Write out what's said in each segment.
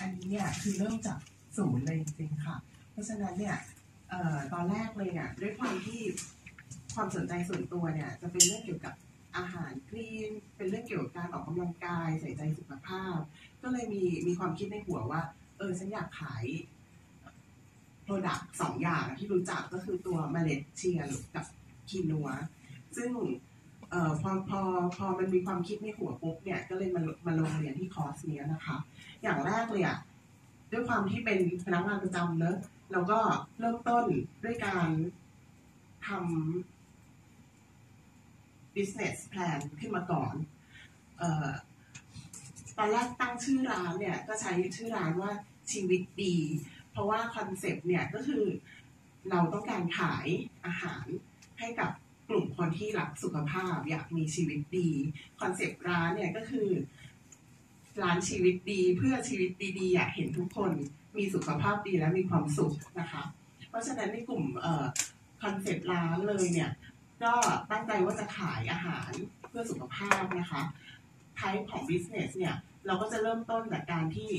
อันนี้เนี่ยคือเริ่มจากศูนย์เลยจริงๆค่ะ เพราะฉะนั้นเนี่ยออตอนแรกเลยเนี่ยด้วยความที่ความสนใจส่วนตัวเนี่ยจะเป็นเรื่องเกี่ยวกับอาหารคลีน เป็นเรื่องเกี่ยวกับการออกกำลังกายใส่ใจสุขภาพ ก็เลยมีมีความคิดในหัวว่า เออฉันอยากขายโปรดักต์สองอย่างที่รู้จักก็คือตัวเมล็ดเชียร์กับคีนัว ซึ่ง เอ่อพอพอพอมันมีความคิดในหัวปุ๊บเนี่ยก็เลยมามาลงเรียนที่คอร์สเนี้ยนะคะ อย่างแรกเลยอะด้วยความที่เป็นพนักงานประจำเนอะเราก็เริ่มต้นด้วยการทำ business plan ขึ้นมาก่อนเอ่อตอนแรกตั้งชื่อร้านเนี่ยก็ใช้ชื่อร้านว่าชีวิตดี เพราะว่าคอนเซปต์เนี่ยก็คือเราต้องการขายอาหารให้กับ กลุ่มคนที่รักสุขภาพอยากมีชีวิตดีคอนเซปต์ร้านเนี่ยก็คือ ร้านชีวิตดีเพื่อชีวิตดีๆอยากเห็นทุกคนมีสุขภาพดีและมีความสุขนะคะ เพราะฉะนั้นในกลุ่มคอนเซปต์ร้านเลยเนี่ยก็ตั้งใจว่าจะขายอาหารเพื่อสุขภาพนะคะไทป์ของ business เนี่ยเราก็จะเริ่มต้นจากการที่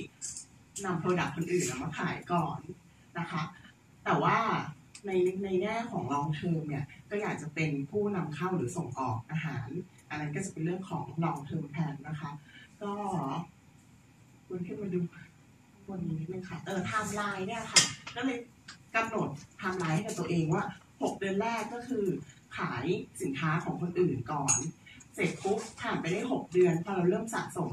นำ product คนอื่นมาขายก่อนนะคะ แต่ว่า ในในแง่ของ long term เนี่ยก็อยากจะเป็นผู้นำเข้าหรือส่งออกอาหาร อันนั้นก็จะเป็นเรื่องของ long term plan นะคะ ก็คุณขึ้นมาดูบนนี้นิดนึงค่ะเออไทม์ไลน์เนี่ยค่ะก็เลยกำหนดไทม์ไลน์ให้กับตัวเองว่า 6 เดือนแรกก็คือขายสินค้าของคนอื่นก่อน เสร็จปุ๊บผ่านไปได้ 6 เดือนพอเราเริ่มสะสม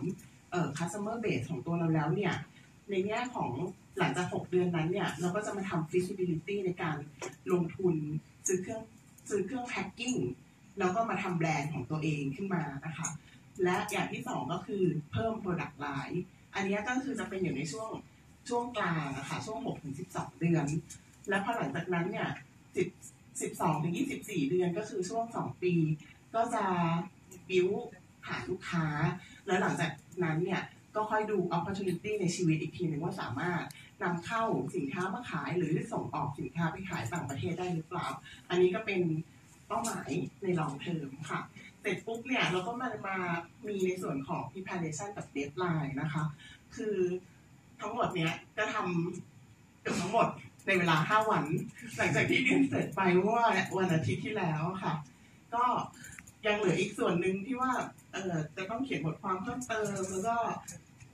เอ่อ customer base ของตัวเราแล้วเนี่ย ในแง่ของ หลังจาก 6 เดือนนั้นเนี่ยเราก็จะมาทำ feasibility ในการลงทุนซื้อเครื่องซื้อเครื่อง packing แล้วก็มาทำแบรนด์ของตัวเองขึ้นมานะคะ และอย่างที่สองก็คือเพิ่ม product line อันนี้ก็คือจะเป็นอยู่ในช่วงช่วงกลางอะค่ะช่วง6ถึง12 เดือน แล้วพอหลังจากนั้นเนี่ย10 12ถึง24 เดือนก็คือช่วง 2 ปี ก็จะบิวหาลูกค้า แล้วหลังจากนั้นเนี่ย ก็ค่อยดู opportunity ในชีวิตอีกทีหนึ่งว่าสามารถนำเข้าสินค้ามาขายหรือส่งออกสินค้าไปขายต่างประเทศได้หรือเปล่า อันนี้ก็เป็นเป้าหมายใน long term ค่ะ เสร็จปุ๊บเนี่ยเราก็มามามีในส่วนของ preparation กับ deadline นะคะ คือทั้งหมดเนี้ยก็ทำเกือบทั้งหมดในเวลา5วัน หลังจากที่เรียนเสร็จไปเมื่อวันอาทิตย์ที่แล้วค่ะ ก็ยังเหลืออีกส่วนหนึ่งที่ว่าเออจะต้องเขียนบทความเพิ่มเติมแล้วก็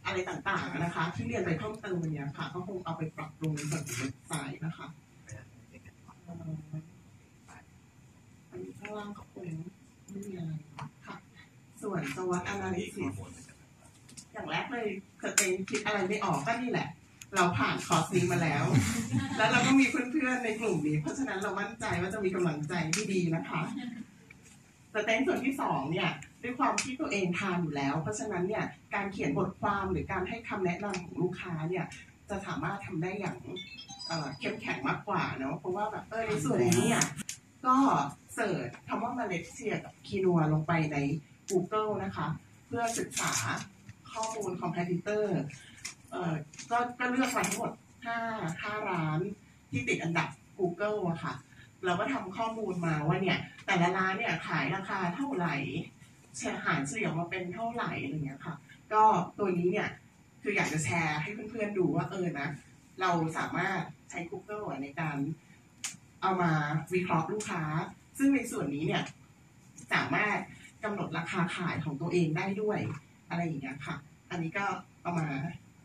อะไรต่างๆนะคะ ที่เรียนไปเพิ่มเติมวันนี้ค่ะก็คงเอาไปปรับปรุงในส่วนของเว็บไซต์นะคะอันนี้ข้างล่างก็คงไม่มีอะไรค่ะ ส่วนสวัสด analysis อย่างแรกเลยสเต็งคิดอะไรไม่ออกก็นี่แหละ เราผ่านคอร์สนี้มาแล้ว แล้วเราก็มีเพื่อนๆในกลุ่มนี้ เพราะฉะนั้นเรามั่นใจว่าจะมีกำลังใจที่ดีนะคะสเต็งส่วนที่สองเนี่ย ด้วยความที่ตัวเองทานอยู่แล้ว เพราะฉะนั้นเนี่ยการเขียนบทความหรือการให้คำแนะนำของลูกค้าเนี่ยจะสามารถทำได้อย่างเอ่อเข้มแข็งมากกว่าเนาะเพราะว่าแบบเออในส่วนนี้เนี่ยก็เสิร์ชคำว่าเมล็ดเชียกับคีนัวลงไปใน Google นะคะ เพื่อศึกษาข้อมูล competitor เอ่อก็ก็เลือกมาทั้งหมดห้าห้าร้านที่ติดอันดับ Google อะค่ะ เราก็ทำข้อมูลมาว่าเนี่ย แต่ละร้านเนี่ยขายราคาเท่าไหร่ เสียหารเฉลี่ยมาเป็นเท่าไหร่อะไรเงี้ยค่ะ ก็ตัวนี้เนี่ยคืออยากจะแชร์ให้เพื่อนๆดูว่าเออนะ เราสามารถใช้ Google ในการเอามาวิเคราะห์ลูกค้า ซึ่งในส่วนนี้เนี่ยสามารถกำหนดราคาขายของตัวเองได้ด้วยอะไรอย่างเงี้ยค่ะ อันนี้ก็เอามา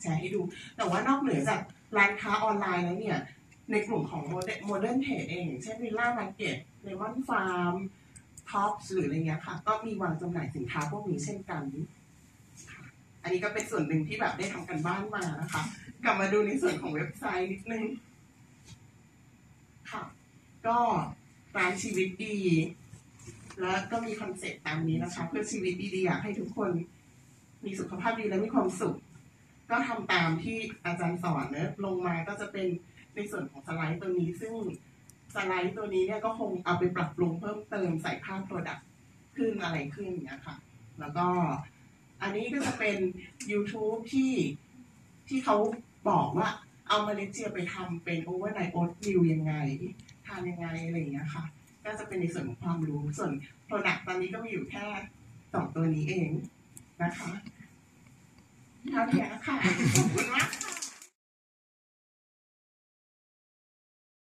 แชร์ให้ดู แต่ว่านอกเหนือจากร้านค้าออนไลน์แล้วเนี่ย ในกลุ่มของโมเดิร์นเทรดเองอย่างเช่นวิลล่ามาร์เก็ตเลมอนฟาร์ม ท็อปหรืออะไรเงี้ยค่ะ ก็มีวางจำหน่ายสินค้าพวกนี้เช่นกันค่ะอันนี้ก็เป็นส่วนหนึ่งที่แบบได้ทำกันบ้านมานะคะ กลับมาดูในส่วนของเว็บไซต์นิดนึง ค่ะ ก็ร้านชีวิตดี แล้วก็มีคอนเซ็ปต์ตามนี้นะคะ เพื่อชีวิตดีๆอยากให้ทุกคนมีสุขภาพดีและมีความสุข ก็ทำตามที่อาจารย์สอนเนะลงมาก็จะเป็นในส่วนของสไลด์ตัวนี้ซึ่ง สไลด์ตัวนี้เนี่ยก็คงเอาไปปรับปรุงเพิ่มเติมใส่ภาพโปรดักต์ขึ้นอะไรขึ้นอย่างเงี้ยค่ะ แล้วก็อันนี้ก็จะเป็น YouTube ที่ที่เขาบอกว่าเอาเมาเลเซียไปทำเป็นโอเวอร์ไนท์โอ๊ตมิลยังไงทานยังไงอะไรอย่างเงี้ยค่ะ ก็จะเป็นในส่วนของความรู้ส่วน Product ตอนนี้ก็มีอยู่แค่สองตัวนี้เองนะคะเท่านี้ค่ะขอบคุณมากค่ะ